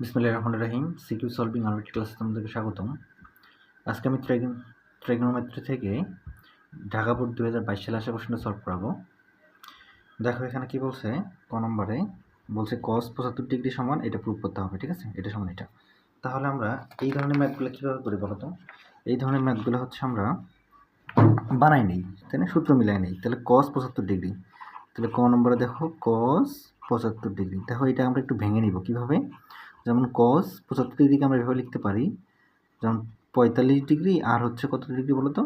বিসমুল্লাহ রহমান রাহিম সিকিউ সলভিং আরবিটি ক্লাসে তোমাদেরকে স্বাগতম। আজকে আমি ট্রেগনোমেট্রি থেকে ঢাকা বোর্ড দু হাজার বাইশ সালে আসা কোশ্চেনটা সলভ করাবো। দেখো, এখানে কি বলছে? ক নম্বরে বলছে কস পঁচাত্তর ডিগ্রি সমান, এটা প্রুভ করতে হবে, ঠিক আছে? এটা সমান এটা। তাহলে আমরা এই ধরনের ম্যাথগুলো কীভাবে করি বলো তো? এই ধরনের ম্যাথগুলো হচ্ছে আমরা বানাই নেই, তাই না? সূত্র মিলাই নেই। তাহলে কস পঁচাত্তর ডিগ্রি। তাহলে ক নম্বরে দেখো কস পঁচাত্তর ডিগ্রি। দেখো, এটা আমরা একটু ভেঙে নিব। কীভাবে? যেমন কস পঁচাত্তর ডিগ্রিকে আমরা এভাবে লিখতে পারি, যেমন পঁয়তাল্লিশ ডিগ্রি আর হচ্ছে কত ডিগ্রি বলো তো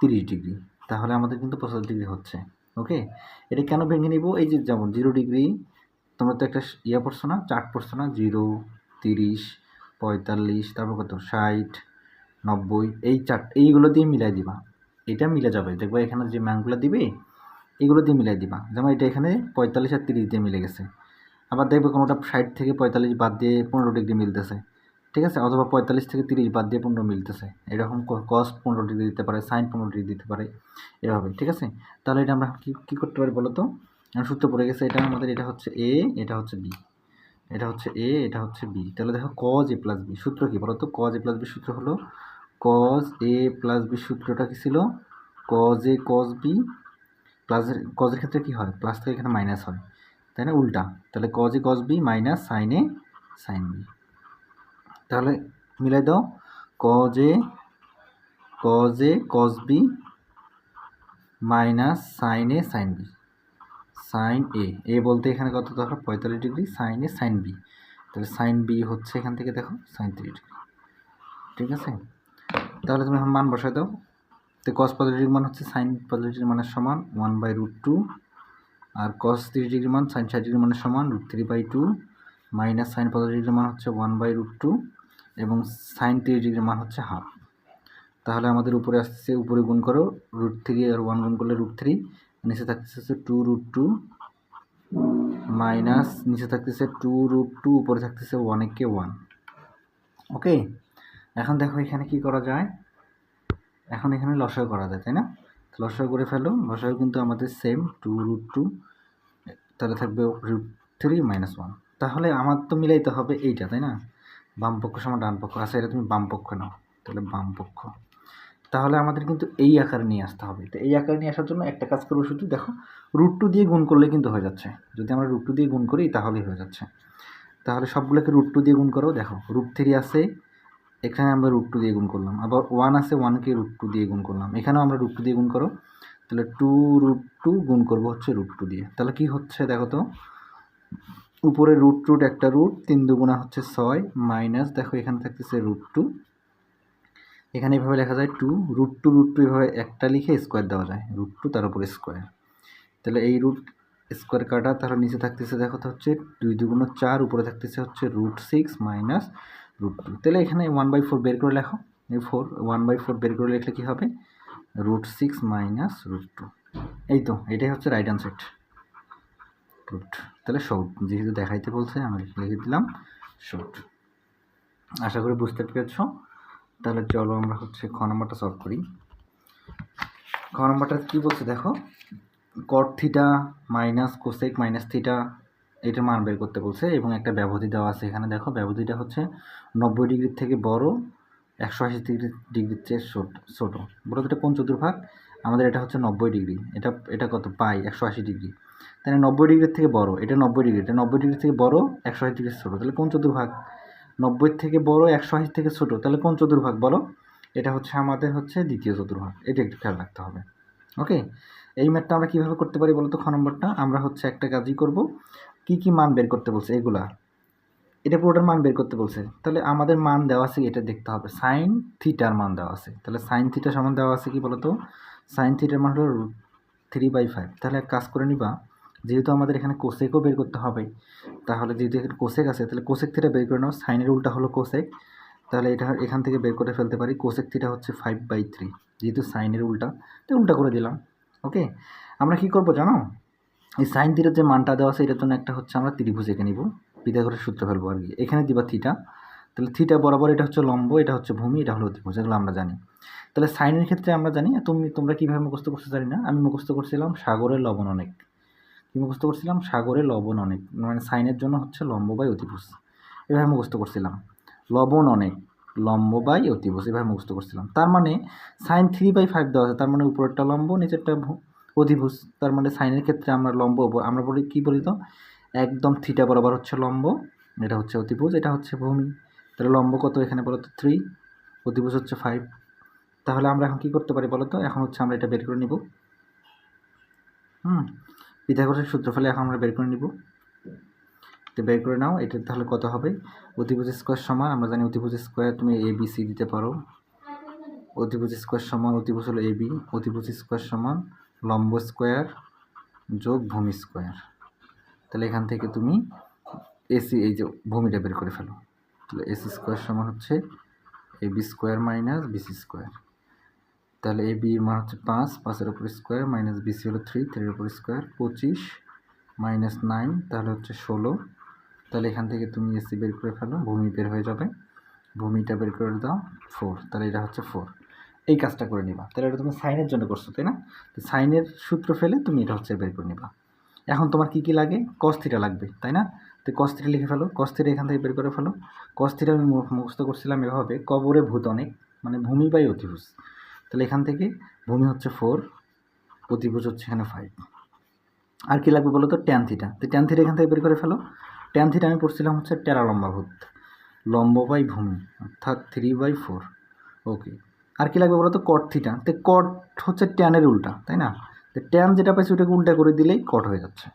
তিরিশ ডিগ্রি তাহলে আমাদের কিন্তু পঁচাত্তর ডিগ্রি হচ্ছে ওকে এটা কেন ভেঙে নিব? এই যে যেমন জিরো ডিগ্রি তোমরা তো একটা ইয়ে পড়ছো না চার্ট পড়ছো না? জিরো তিরিশ, পঁয়তাল্লিশ, তারপর কত? ষাট, নব্বই, এই চার্ট এইগুলো দিয়ে মিলাই দিবা। এটা মিলে যাবে। দেখবা এখানে যে ম্যানগুলো দিবে, এগুলো দিয়ে মিলাই দিবা। যেমন এটা এখানে পঁয়তাল্লিশ আর তিরিশ দিয়ে মিলে গেছে। আবার দেখবে কোনোটা ষাট থেকে পঁয়তাল্লিশ বাদ দিয়ে পনেরো ডিগ্রি মিলতেছে। ঠিক আছে? অথবা পঁয়তাল্লিশ থেকে তিরিশ বাদ দিয়ে পনেরো মিলতেছে। এরকম কস পনেরো ডিগ্রি দিতে পারে সাইন পনেরো ডিগ্রি দিতে পারে এভাবে ঠিক আছে? তাহলে এটা আমরা কী কী করতে পারি বলো তো? সূত্র পড়ে গেছে, এটা আমাদের, এটা হচ্ছে এ এটা হচ্ছে বি এটা হচ্ছে এ এটা হচ্ছে বি তাহলে দেখো কজ এ প্লাস বি সূত্র কী বলো তো? কজ এ প্লাস বি সূত্র হলো কজ এ প্লাস বি সূত্রটা কী ছিল? কজ এ কজ বি প্লাসের কজের ক্ষেত্রে কী হয়? প্লাস থেকে এখানে মাইনাস হয়। তাই না? উল্টা। তাহলে cos A cos B minus sine A sine B তাহলে মিলাই দাও। Cos A cos A cos B minus sine A sine B sine A A বলতে এখানে কত দেখো পঁয়তাল্লিশ degree sine A sine B তাহলে সাইন বি হচ্ছে এখান থেকে দেখো সাইন থ্রি ডিগ্রি। ঠিক আছে? তাহলে তুমি এখন মান বসাই দাও। তো কস পজিটিভ মান হচ্ছে সাইন ডিগ্রি মানের সমান ওয়ান বাই রুট টু আর কস তিরিশ ডিগ্রি মান সাইন ষাট ডিগ্রি মানের সমান root three by two minus sine পঁয়তাল্লিশ ডিগ্রি মান হচ্ছে ওয়ান বাই রুট টু এবং সাইন তিরিশ ডিগ্রি মান হচ্ছে হাফ তাহলে আমাদের উপরে আসতেছে উপরে গুণ করো রুট থ্রি আর ওয়ান গুণ করলে রুট থ্রি নিচে থাকতেছে টু রুট টু মাইনাস নিচে থাকতেছে টু রুট টু উপরে থাকতেছে ওয়ান কে ওয়ান ওকে এখন দেখো এখানে কি করা যায়? এখন এখানে লসাগু করা যায়, তাই না? লসাগু করে ফেলো। লসাগু কিন্তু আমাদের সেম টু রুট টু তাহলে থাকবে রুট থ্রি মাইনাস ওয়ান তাহলে আমার তো মিলাইতে হবে এইটা, তাই না? বাম পক্ষ সমান পক্ষ। আচ্ছা এটা তুমি বাম পক্ষ নাও, তাহলে বাম পক্ষ। তাহলে আমাদের কিন্তু এই আকারে নিয়ে আসতে হবে। তো এই আকারে নিয়ে আসার জন্য একটা কাজ করব শুধু, দেখো রুট টু দিয়ে গুণ করলে কিন্তু হয়ে যাচ্ছে। যদি আমরা রুট টু দিয়ে গুণ করি, তাহলেই হয়ে যাচ্ছে। তাহলে সবগুলোকে রুট টু দিয়ে গুণ করো, দেখো রুট থ্রি আছে এখানে আমরা রুট টু দিয়ে গুণ করলাম। আবার ওয়ান আছে ওয়ানকে রুট টু দিয়ে গুণ করলাম। এখানেও আমরা রুট টু দিয়ে গুণ করো। তাহলে টু রুট টু গুণ করব হচ্ছে রুট টু দিয়ে। তাহলে কি হচ্ছে দেখো তো? উপরে রুট রুট একটা রুট তিন দুগুণা হচ্ছে ছয় মাইনাস দেখো এখানে থাকতেছে রুট টু এখানে এভাবে লেখা যায় two root two root two এভাবে একটা লিখে স্কোয়ার দেওয়া যায়। রুট টু তার উপরে স্কোয়ার তাহলে এই রুট স্কোয়ার কাটা তাহলে নিচে থাকতেছে দেখো তো হচ্ছে দুই দুগুণ চার, উপরে থাকতেছে হচ্ছে root six minus root two তাহলে এখানে ওয়ান বাই ফোর বের করে লেখো। এই ফোর ওয়ান বাই ফোর বের করে লিখলে কী হবে? Root six minus root two এই তো, এটাই হচ্ছে রাইট অ্যান্সার রুট তাহলে শর্ট যেহেতু দেখাইতে বলছে, আমি লিখে দিলাম শর্ট আশা করি বুঝতে পেরেছ। তাহলে চলো আমরা হচ্ছে খ নম্বরটা সলভ করি। খ নম্বরটা কী বলছে দেখো? Cot theta minus cosec minus theta এটার মান বের করতে বলছে এবং একটা ব্যবধি দেওয়া আছে এখানে। দেখো, ব্যবধিটা হচ্ছে নব্বই ডিগ্রির থেকে বড়, একশো আশি ডিগ্রি, ডিগ্রির চেয়ে ছোট, ছোটো। বড় এটা কোন চতুর্ভাগ? আমাদের এটা হচ্ছে নব্বই ডিগ্রি। এটা এটা কত? পাই, একশো আশি ডিগ্রি। তাহলে নব্বই ডিগ্রির থেকে বড়, এটা নব্বই ডিগ্রি। এটা নব্বই ডিগ্রি থেকে বড়, একশো আশি ডিগ্রি ছোটো। তাহলে কোন চতুর্ভাগ? নব্বই থেকে বড়, একশো আশি থেকে ছোটো। তাহলে কোন চতুর্ভাগ বলো? এটা হচ্ছে আমাদের হচ্ছে দ্বিতীয় চতুর্ভাগ। এটা একটু খেয়াল রাখতে হবে। ওকে? এই ম্যাথটা আমরা কীভাবে করতে পারি বলো তো খ নম্বরটা? আমরা হচ্ছে একটা কাজই করব। কি কি মান বের করতে বলছে? এগুলা। এটা পুরোটার মান বের করতে বলছে। তাহলে আমাদের মান দেওয়া আছে এটা দেখতে হবে। সাইন থিটার মান দেওয়া আছে। তাহলে সাইন থিটা সমান দেওয়া আছে কি বলতো? সাইন থিটার মান হলো থ্রি বাই ফাইভ তাহলে এক কাজ করে নিবা, যেহেতু আমাদের এখানে কোসেকও বের করতে হবে, তাহলে যেহেতু এখানে কোসেক আছে, তাহলে কোসেক থিটা বের করে নাও। সাইনের উল্টা হলো কোসেক তাহলে এটা এখান থেকে বের করে ফেলতে পারি। কোসেক থিটা হচ্ছে ফাইভ বাই থ্রি যেহেতু সাইনের উল্টা তো উল্টা করে দিলাম। ওকে আমরা কি করব জানো? এই সাইন থিটার যে মানটা দেওয়া আছে, এটার জন্য একটা হচ্ছে আমরা ত্রিভুজ এঁকে নিব। পিথাগোরাস সূত্র ফেলব আর কি। এখানে দিবা থিটা তাহলে থিটা বরাবর এটা হচ্ছে লম্ব, এটা হচ্ছে ভূমি, এটা হলো ত্রিভুজ এগুলো আমরা জানি। তাহলে সাইনের ক্ষেত্রে আমরা জানি তুমি, তোমরা কীভাবে মুখস্থ করতে জানি না। আমি মুখস্থ করছিলাম সাগরের লবণ অনেক। কী মুখস্থ করছিলাম? সাগরে লবণ অনেক। মানে সাইনের জন্য হচ্ছে লম্ব বাই অতিভুজ এভাবে মুখস্থ করছিলাম। লবণ অনেক, লম্ব বাই অতিভুজ এভাবে মুখস্থ করছিলাম। তার মানে সাইন থ্রি বাই ফাইভ দেওয়া আছে। তার মানে উপরেরটা লম্ব, নিচেরটা অধিভুজ তার মানে সাইনের ক্ষেত্রে আমরা লম্ব আমরা বলি কী বলি তো? একদম থিটা বরাবর হচ্ছে লম্ব। এটা হচ্ছে অতিভুজ, এটা হচ্ছে ভূমি। তাহলে লম্ব কত এখানে বলো তো থ্রি অতিভুজ হচ্ছে ফাইভ তাহলে আমরা এখন কী করতে পারি বলো তো এখন হচ্ছে আমরা এটা বের করে নিব। হুম, পিথাগোরাসের সূত্র ফেলে এখন আমরা বের করে নিব। তো বের করে নাও, এটা তাহলে কত হবে? অতিভুজ স্কোয়ার সমান, আমরা জানি অতিভুজ স্কোয়ার তুমি এ বি সি দিতে পারো। অতিভুজ স্কোয়ার সমান, অতিভুজ হলো এ বি অতিভুজ স্কোয়ার সমান লম্ব স্কোয়ার যোগ ভূমি স্কোয়ার তাহলে এখান থেকে তুমি এসি এই যে ভূমিটা বের করে ফেলো। তাহলে এসি স্কোয়ার সমান হচ্ছে A B square minus BC square তাহলে এ বি মান হচ্ছে পাঁচ, পাঁচের উপর স্কোয়ার মাইনাস বিসি হলো থ্রি থ্রির উপর স্কোয়ার পঁচিশ মাইনাস নাইন তাহলে হচ্ছে ষোলো। তাহলে এখান থেকে তুমি এসি বের করে ফেলো, ভূমি বের হয়ে যাবে। ভূমিটা বের করে দাও ফোর তাহলে এটা হচ্ছে ফোর এই কাজটা করে নিবা। তাহলে এটা তুমি সাইনের জন্য করছ, তাই না? তো সাইনের সূত্র ফেলে তুমি এটা হচ্ছে বের করে নিবা। এখন তোমার কি কি লাগে? কস্থিটা লাগবে, তাই না? তো কস্থিটা লিখে ফেলো কস্থিটা এখান থেকে বের করে ফেলো। কস্থিটা আমি মুখ- মুখস্থ করছিলাম এভাবে, কবরে ভূত অনেক মানে ভূমি বাই অতিভুজ। তাহলে এখান থেকে ভূমি হচ্ছে ফোর অতিভুজ হচ্ছে এখানে ফাইভ আর কি লাগবে বলো তো? ট্যান থিটা তো ট্যান থিটা এখান থেকে বের করে ফেলো। ট্যান থিটা আমি পড়ছিলাম হচ্ছে টেরা লম্বা ভূত। লম্ব বাই ভূমি, অর্থাৎ থ্রি বাই ফোর ওকে আর কি লাগবে বলো তো? কট থিটা তো কট হচ্ছে ট্যানের উল্টা, তাই না? তো ট্যান যেটা পাইছি ওটাকে উল্টা করে দিলেই কট হয়ে যাচ্ছে।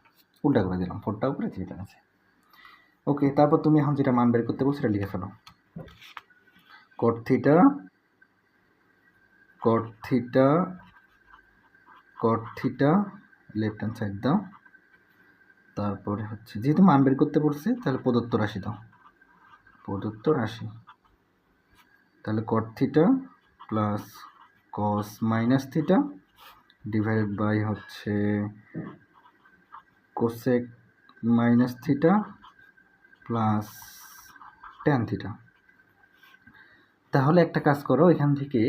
উল্টা করে দিলাম ফোরটা উপরে থ্রিটা আছে ওকে তারপর তুমি এখন যেটা মান বের করতে বলছো সেটা লিখে ফেলো। Cot theta cot theta cot theta left hand side দাও। তারপরে হচ্ছে, যেহেতু মান বের করতে পড়ছে তাহলে প্রদত্ত রাশি দাও। প্রদত্ত রাশি। তাহলে cot theta plus cos minus theta divided by হচ্ছে cosec minus theta plus tan theta তাহলে একটা কাজ করো, এখান থেকে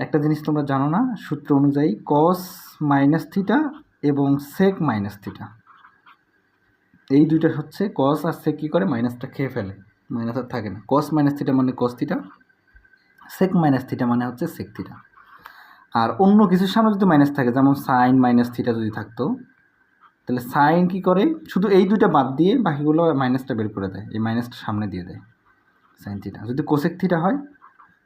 একটা জিনিস তোমরা জানো না, সূত্র অনুযায়ী কস মাইনাস থিটা এবং সেক মাইনাস থিটা এই দুইটা হচ্ছে কস আর সেক কী করে? মাইনাসটা খেয়ে ফেলে। মাইনাস আর থাকে না। কস মাইনাস থিটা মানে cos theta sec minus theta মানে হচ্ছে সেক থিটা আর অন্য কিছুর সামনে যদি মাইনাস থাকে, যেমন সাইন মাইনাস থিটা যদি থাকতো, তাহলে সাইন কি করে? শুধু এই দুইটা বাদ দিয়ে বাকিগুলো মাইনাসটা বের করে দেয়। এই মাইনাসটা সামনে দিয়ে দেয় সাইন থিটা যদি কোসেক থিটা হয়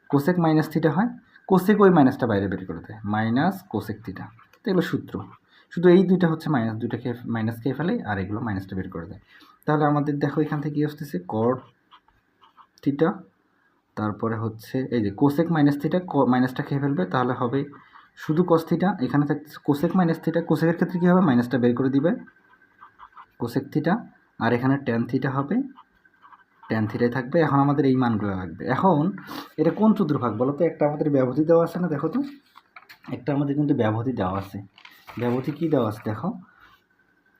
কোসেক মাইনাস থিটা হয় কোসেক ওই মাইনাসটা বাইরে বের করে দেয়। মাইনাস কোসেক থিটা তো এগুলো সূত্র। শুধু এই দুইটা হচ্ছে মাইনাস দুইটা খেয়ে মাইনাস খেয়ে ফেলে আর এগুলো মাইনাসটা বের করে দেয়। তাহলে আমাদের দেখো এখান থেকে কী আসতেছে? কর থিটা তারপরে হচ্ছে, এই যে কোসেক মাইনাস থিটা মাইনাসটা খেয়ে ফেলবে, তাহলে হবে শুধু কস থিটা এখানে থাকছে কোসেক মাইনাস থিটা কোসেকের ক্ষেত্রে কী হবে? মাইনাসটা বের করে দিবে। কোসেক থিটা আর এখানে ট্যান থিটা হবে। ট্যান থিটাই থাকবে, এখন আমাদের এই মানগুলো লাগবে। এখন, এটা কোন চতুর্ভাগ বলো তো? একটা আমাদের ব্যবধি দেওয়া আছে না, দেখো তো। একটা আমাদের কিন্তু ব্যবধি দেওয়া আছে। ব্যবধি কী দেওয়া আছে? দেখো,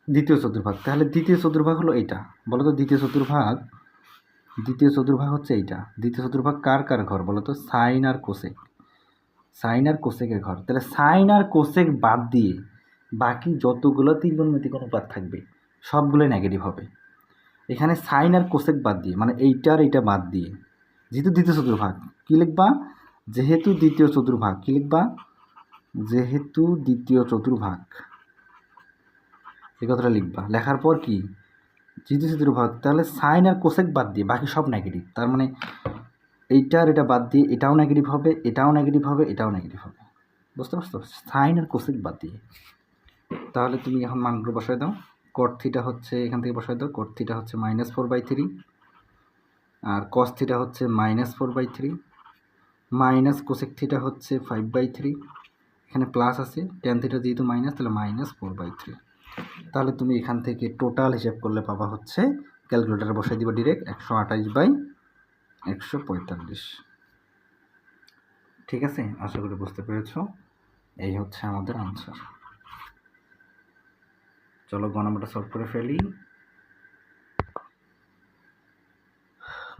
দ্বিতীয় চতুর্ভাগ। তাহলে দ্বিতীয় চতুর্ভাগ হলো এইটা। বলো তো, দ্বিতীয় চতুর্ভাগ দ্বিতীয় চতুর্ভাগ হচ্ছে এইটা। দ্বিতীয় চতুর্ভাগ কার কার ঘর বলো তো সাইন আর কোসেক। সাইন আর কোসেকের ঘর। তাহলে সাইন আর কোসেক বাদ দিয়ে বাকি যতগুলো ত্রিকোণমিতিক অনুপাত থাকবে, সবগুলোই নেগেটিভ হবে। এখানে সাইন আর কোসেক বাদ দিয়ে মানে এইটা আর এইটা বাদ দিয়ে, যেহেতু দ্বিতীয় চতুর্ভাগ, কী লিখবা? যেহেতু দ্বিতীয় চতুর্ভাগ, কী লিখবা? যেহেতু দ্বিতীয় চতুর্ভাগ। এই কথাটা লিখবা। লেখার পর কি? দ্বিতীয় ভাগ, তাহলে সাইন আর কোসেক বাদ দিয়ে বাকি সব নেগেটিভ তার মানে এইটা আর এটা বাদ দিয়ে এটাও নেগেটিভ হবে, এটাও নেগেটিভ হবে, এটাও নেগেটিভ হবে। বুঝতে পারছ? সাইন আর কোসেক বাদ দিয়ে। তাহলে তুমি এখন মানগুলো বসায় দাও। কট থিটা হচ্ছে এখান থেকে বসায় দাও। কট থিটা হচ্ছে মাইনাস ফোর বাই থ্রি আর কস থিটা হচ্ছে minus four by three minus cosec theta হচ্ছে ফাইভ বাই থ্রি এখানে প্লাস আছে টেন থিটা যেহেতু মাইনাস তাহলে মাইনাস ফোর বাই থ্রি তাহলে তুমি এখান থেকে টোটাল হিসাব করলে পাবা হচ্ছে ক্যালকুলেটারে বসাই দিবা ডিরেক্ট একশো আঠাইশ বাই একশো পঁয়তাল্লিশ। ঠিক আছে? আশা করি বুঝতে পেরেছ? এই হচ্ছে আমাদের আনসার চলো গ নম্বরটা সলভ করে ফেলি।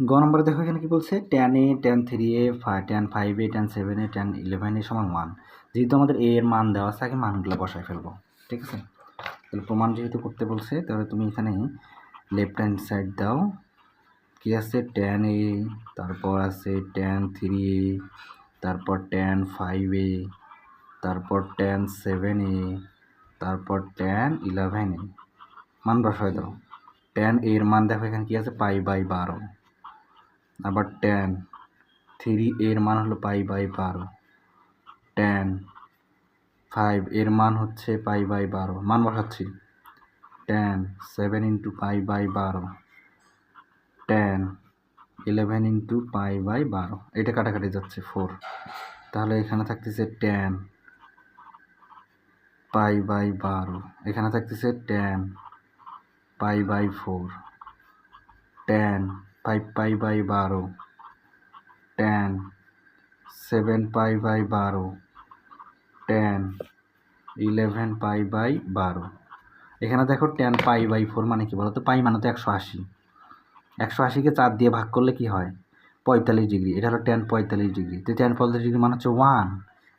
গ নম্বরে দেখো এখানে কি বলছে? Tan A tan three A tan five A tan seven A tan eleven A সমান ওয়ান যেহেতু আমাদের এ এর মান দেওয়া আছে, আগে মানগুলো বসাই ফেলব। ঠিক আছে? তাহলে প্রমাণ যেহেতু করতে বলছে, তাহলে তুমি এখানে লেফট হ্যান্ড সাইড দাও। কি আছে? ট্যান এ তারপর আছে ট্যান থ্রি এ তারপর ট্যান ফাইভ এ তারপর ট্যান সেভেন এ তারপর ট্যান ইলেভেন এ মান বসায় দাও। ট্যান এর মান দেখো, এখানে কি আছে? পাই বাই বারো। আবার ট্যান থ্রি এর মান হলো পাই বাই বারো। ট্যান ফাইভ এর মান হচ্ছে পাই বাই বারো। মান বসাচ্ছি। Tan seven into pi by বারো। Tan eleven into pi by বারো। এটা কাটাকাটি যাচ্ছে ফোর তাহলে এখানে থাকতেছে টেন পাই বাই বারো। এখানে থাকতেছে tan pi by four tan five pi by বারো। টেন সেভেন পাই বাই বারো। টেন ইলেভেন পাই বাই বারো। এখানে দেখো টেন পাই বাই ফোর মানে কি বলতো? পাই মানে তো একশো আশি। একশো আশিকে চার দিয়ে ভাগ করলে কি হয়? পঁয়তাল্লিশ ডিগ্রি। এটা হলো টেন পঁয়তাল্লিশ ডিগ্রি। তো টেন পঁয়তাল্লিশ ডিগ্রি মানে হচ্ছে ওয়ান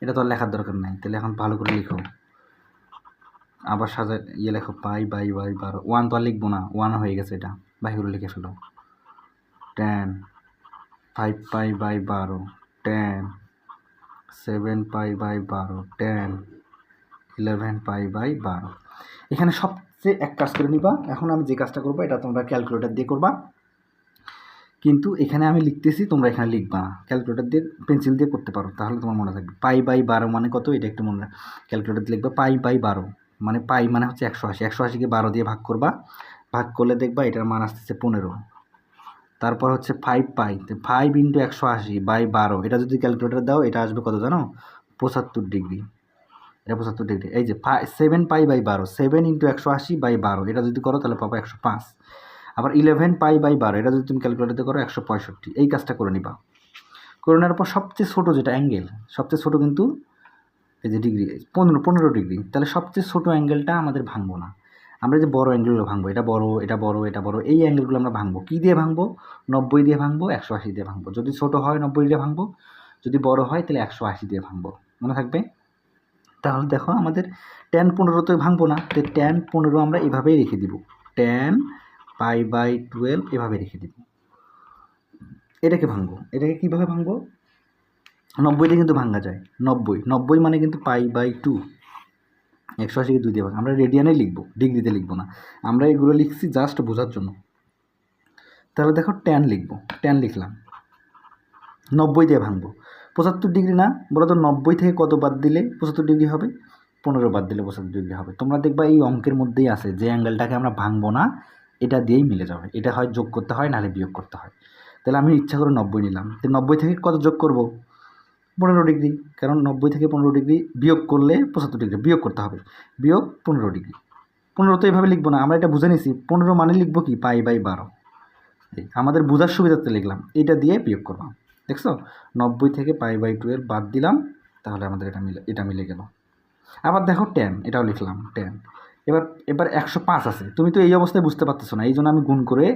এটা তো আর লেখার দরকার নাই। তাহলে এখন ভালো করে লিখো। আবার সাজা ইয়ে লেখো পাই বাই বাই বারো। ওয়ান তো আর লিখব না। ওয়ান হয়ে গেছে এটা। বাকিগুলো লিখে ফেলো। টেন ফাইভ পাই বাই বারো। টেন সেভেন পাই বাই বারো, টেন, ইলেভেন পাই বাই বারো। এখানে সবচেয়ে এক কাজ করে নিবা। এখন আমি যে কাজটা করব, এটা তোমরা ক্যালকুলেটর দিয়ে করবা। কিন্তু এখানে আমি লিখতেছি, তোমরা এখানে লিখবা। না ক্যালকুলেটর দিয়ে, পেন্সিল দিয়ে করতে পারো, তাহলে তোমার মনে থাকবে। পাই বাই বারো মানে কত? এটা একটু মনে ক্যালকুলেটর দিয়ে লিখবা, পাই বাই বারো। মানে পাই মানে হচ্ছে একশো আশি। একশো আশিকে বারো দিয়ে ভাগ করবা। ভাগ করলে দেখবা, এটার মান আসতেছে পনেরো। তারপর হচ্ছে ফাইভ পাই ফাইভ ইন্টু একশো আশি বাই বারো, এটা যদি ক্যালকুলেটর দাও, এটা আসবে কত জানো? পঁচাত্তর ডিগ্রি এটা পঁচাত্তর ডিগ্রি এই যে সেভেন পাই বাই বারো সেভেন ইন্টু একশো আশি বাই বারো, এটা যদি করো তাহলে পাবো একশো পাঁচ। আবার ইলেভেন পাই বাই বারো, এটা যদি তুমি ক্যালকুলেটারে করো একশো পঁয়ষট্টি। এই কাজটা করে নিবা। করে নেওয়ার পর সবচেয়ে ছোটো যেটা অ্যাঙ্গেল সবচেয়ে ছোটো কিন্তু এই যে ডিগ্রি পনেরো পনেরো ডিগ্রি তাহলে সবচেয়ে ছোটো অ্যাঙ্গেলটা আমাদের ভাঙবো না। আমরা যে বড় অ্যাঙ্গেলগুলো ভাঙবো, এটা বড় এটা বড় এটা বড়, এই অ্যাঙ্গেলগুলো আমরা ভাঙবো। কী দিয়ে ভাঙবো? নব্বই দিয়ে ভাঙবো, একশো আশি দিয়ে ভাঙবো। যদি ছোটো হয় নব্বই দিয়ে ভাঙবো, যদি বড় হয় তাহলে একশো আশি দিয়ে ভাঙবো। মনে থাকবে? তাহলে দেখো আমাদের টেন পনেরোতে ভাঙবো না, তো টেন পনেরো আমরা এভাবেই রেখে দিব। টেন পাই বাই টুয়েলভ এভাবে রেখে দিব। এটাকে ভাঙবো। এটাকে কীভাবে ভাঙবো? নব্বইতে কিন্তু ভাঙা যায়। নব্বই। নব্বই মানে কিন্তু পাই বাই টু একশো আশিকে দুই দিয়ে ভাগ। আমরা রেডিয়ানে লিখব, ডিগ্রিতে লিখব না। আমরা এগুলো লিখছি জাস্ট বোঝার জন্য। তাহলে দেখো টেন লিখব টেন লিখলাম। নব্বই দিয়ে ভাঙবো। পঁচাত্তর ডিগ্রি না বলো তো নব্বই থেকে কত বাদ দিলে পঁচাত্তর ডিগ্রি হবে? পনেরো বাদ দিলে পঁচাত্তর ডিগ্রি হবে। তোমরা দেখবা এই অঙ্কের মধ্যেই আছে, যে অ্যাঙ্গেলটাকে আমরা ভাঙবো না, এটা দিয়েই মিলে যাবে। এটা হয় যোগ করতে হয়, নাহলে বিয়োগ করতে হয়। তাহলে আমি ইচ্ছা করে নব্বই নিলাম। তো নব্বই থেকে কত যোগ করব? পনেরো ডিগ্রি, কারণ নব্বই থেকে পনেরো ডিগ্রি বিয়োগ করলে পঁচাত্তর ডিগ্রি, বিয়োগ করতে হবে। বিয়োগ পনেরো ডিগ্রি। পনেরো তো এইভাবে লিখব না, আমরা এটা বুঝে নিছি, পনেরো মানে লিখব কি? পাই বাই বারো। আমাদের বোঝার সুবিধাতে লিখলাম, এটা দিয়ে বিয়োগ করলাম। দেখছ? নব্বই থেকে পাই বাই টুয়েলভ বাদ দিলাম, তাহলে আমাদের এটা মিলে এটা মিলে গেল। আবার দেখো টেন এটাও লিখলাম টেন এবার এবার একশো পাঁচ আছে। তুমি তো এই অবস্থায় বুঝতে পারতেছো না, এই জন্য আমি গুণ করে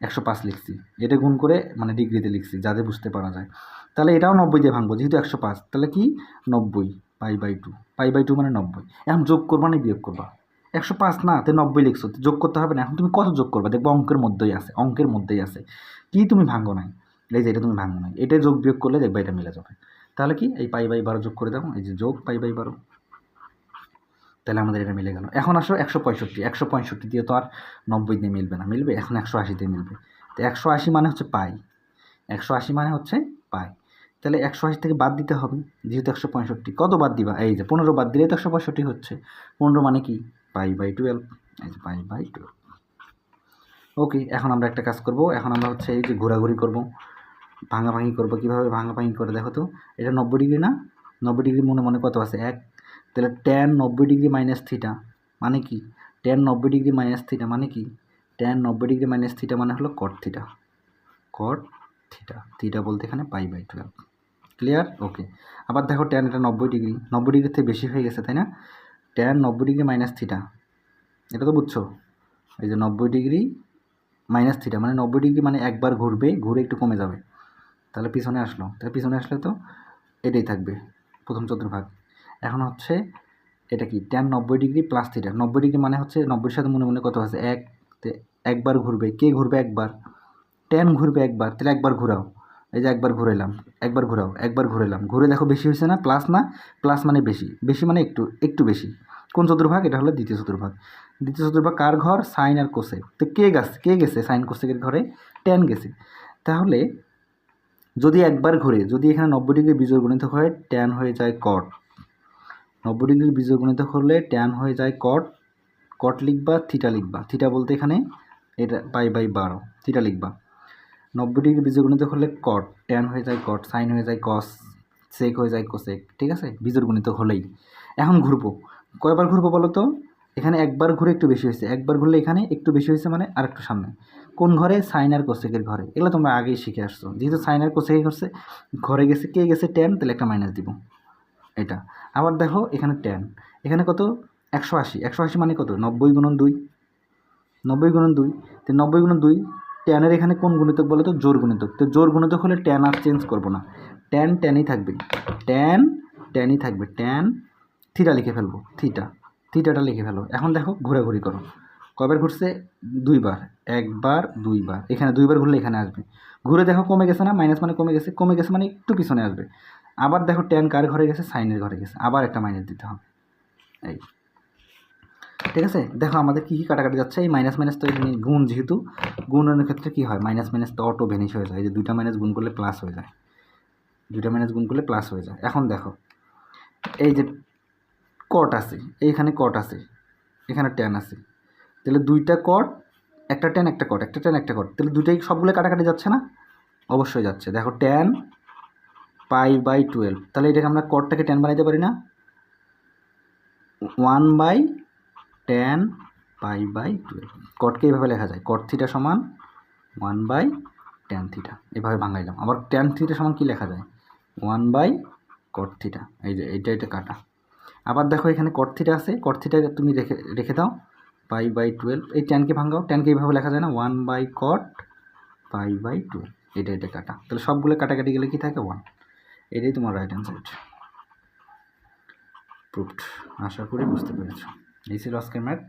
একশো পাঁচ লিখছি। এটা গুণ করে মানে ডিগ্রিতে লিখছি, যাতে বুঝতে পারা যায়। তাহলে এটাও নব্বই দিয়ে ভাঙবো, যেহেতু একশো পাঁচ। তাহলে কি? নব্বই, pi by two. Pi by two মানে নব্বই। এখন যোগ করবা না বিয়োগ করবা। একশো পাঁচ না, তো নব্বই লিখছো যোগ করতে হবে না। এখন তুমি কত যোগ করবা? দেখব অঙ্কের মধ্যেই আছে, অঙ্কের মধ্যেই আছে। কি তুমি ভাঙো নাই? এই যে এটা তুমি ভাঙো নাই। এটা যোগ বিয়োগ করলে দেখবা এটা মিলে যাবে। তাহলে কি? এই পাই বাই বারো যোগ করে দাও, এই যে যোগ পাই বাই বারো। তাহলে আমাদের এটা মিলে গেল। এখন আসো একশো পঁয়ষট্টি একশো পঁয়ষট্টি দিয়ে তো আর নব্বই দিয়ে মিলবে না, মিলবে এখন একশো আশি দিয়ে মিলবে। তো একশো আশি মানে হচ্ছে পাই, একশো আশি মানে হচ্ছে পাই। তাহলে একশো আশি থেকে বাদ দিতে হবে, যেহেতু একশো পঁয়ষট্টি। কত বাদ দিবা? এই যে পনেরো বাদ দিলে তো একশো পঁয়ষট্টি হচ্ছে। পনেরো মানে কি? পাই বাই টুয়েলভ এই যে পাই বাই টুয়েলভ ওকে এখন আমরা একটা কাজ করব। এখন আমরা হচ্ছে এই যে ঘোরাঘুরি করব। ভাঙাভাঙি করব। কীভাবে ভাঙাভাঙি করে দেখো তো? এটা নব্বই ডিগ্রি না? নব্বই ডিগ্রি মনে মনে কত আছে? এক তাহলে ট্যান নব্বই ডিগ্রি মাইনাস থিটা মানে কি? ট্যান নব্বই ডিগ্রি মাইনাস থিটা মানে কি? ট্যান নব্বই ডিগ্রি মাইনাস থিটা মানে হলো cot theta cot theta theta বলতে এখানে pi by twelve clear okay আবার দেখো ট্যান এটা নব্বই ডিগ্রি নব্বই ডিগ্রি থেকে বেশি হয়ে গেছে, তাই না? ট্যান নব্বই ডিগ্রি মাইনাস থিটা এটা তো বুঝছ? এই যে নব্বই ডিগ্রি মাইনাস থিটা মানে নব্বই ডিগ্রি মানে একবার ঘুরবে, ঘুরে একটু কমে যাবে। তাহলে পিছনে আসলো। তাহলে পিছনে আসলে তো এটাই থাকবে প্রথম চতুর্ভাগ। এখন হচ্ছে এটা কি? ট্যান নব্বই ডিগ্রি প্লাস থিটা নব্বই ডিগ্রি মানে হচ্ছে নব্বইয়ের সাথে মনে মনে কত আছে? এক। একবার ঘুরবে। কে ঘুরবে? একবার। টেন ঘুরবে একবার। তাহলে একবার ঘোরাও। এই যে একবার ঘুরাইলাম। একবার ঘোরাও। একবার ঘুরাইলাম। ঘুরে দেখো বেশি হয়েছে না? প্লাস না? প্লাস মানে বেশি। বেশি মানে একটু একটু বেশি। কোন চতুর্ভাগ? এটা হলো দ্বিতীয় চতুর্ভাগ। দ্বিতীয় চতুর্ভাগ কার ঘর? সাইন আর কোসে তো কে গেছে? কে গেছে সাইন কোসেকের ঘরে? টেন গেছে। তাহলে যদি একবার ঘুরে, যদি এখানে নব্বই ডিগ্রি বিজয় গণিত হয় ট্যান হয়ে যায় কট নব্বই ডিগ্রি বিজয় গণিত করলে ট্যান হয়ে যায় কট কট লিখবা থিটা লিখবা। থিটা বলতে এখানে এটা পাই বাই বারো থিটা লিখবা। নব্বই ডিগ্রি বীজগণিত করলে কট ট্যান হয়ে যায় কট সাইন হয়ে যায় কস সেক হয়ে যায় কোসেক ঠিক আছে? বীজগণিত হলেই। এখন ঘুরবো। কয়বার ঘুরবো বলো তো? এখানে একবার ঘুরে একটু বেশি হয়েছে। একবার ঘুরলে এখানে একটু বেশি হয়েছে মানে আর একটু সামনে। কোন ঘরে? সাইন আর কোসেকের ঘরে। এগুলো তোমরা আগেই শিখে আসছো। যেহেতু সাইন আর কোসেকে করছে ঘরে গেছে, কে গেছে টেন তাহলে একটা মাইনাস দিব। এটা। আবার দেখো এখানে টেন এখানে কত? একশো আশি। একশো আশি মানে কত? নব্বই গুণন দুই। নব্বই গুণন দুই। তো নব্বই গুণন দুই ট্যানের এখানে কোন গুণিতক বলে তো জোর গুণিতক। তো জোর গুণিতক হলে ট্যান আর চেঞ্জ করব না। ট্যান ট্যানই থাকবে। ট্যান ট্যানই থাকবে। ট্যান থিটা লিখে ফেলব। থিটা থিটাটা লিখে ফেলো। এখন দেখো ঘোরাঘুরি করো। কবার ঘুরছে? দুইবার। একবার, দুইবার। এখানে দুইবার ঘুরলে এখানে আসবে। ঘুরে দেখো কমে গেছে না? মাইনাস মানে কমে গেছে। কমে গেছে মানে একটু পিছনে আসবে। আবার দেখো ট্যান কার ঘরে গেছে? সাইনের ঘরে গেছে। আবার একটা মাইনাস দিতে হবে। এই। ঠিক আছে? দেখো আমাদের কী কী কাটাকাটি যাচ্ছে? এই মাইনাস মাইনাস তো গুণ যেহেতু গুণের ক্ষেত্রে কী হয়? মাইনাস মাইনাস তো অটো ভেনিশ হয়ে যায়। যে দুইটা মাইনাস গুণ করলে প্লাস হয়ে যায়। দুইটা মাইনাস গুণ করলে প্লাস হয়ে যায়। এখন দেখো, এই যে কট আছে, এইখানে কট আছে, এখানে ট্যান আছে। তাহলে দুইটা কট একটা ট্যান একটা কট একটা ট্যান একটা কট তাহলে দুইটাই সবগুলো কাটাকাটি যাচ্ছে না? অবশ্যই যাচ্ছে। দেখো ট্যান পাই বাই টুয়েলভ। তাহলে এটাকে আমরা কটটাকে ট্যান বানাইতে পারি না? One by tan pi by twelve. কটকে এইভাবে লেখা যায়। কট থিটা সমান ওয়ান বাই টেন থিটা এভাবে ভাঙাইলাম। আবার টেন থিটা সমান কী লেখা যায়? ওয়ান বাই কট থিটা এই যে, এইটা এটা কাটা। আবার দেখো এখানে কট থিটা আছে। কট থিটা তুমি রেখে রেখে দাও। Pi by twelve. এই টেনকে ভাঙাও। টেনকে এইভাবে লেখা যায় না? One by cot pi by twelve. এটা এটা কাটা। তাহলে সবগুলো কাটাকাটি গেলে কি থাকে? ওয়ান এটাই তোমার রাইট অ্যান্সার প্রুফড আশা করি বুঝতে পেরেছ। এই ছিল আজকের ম্যাথ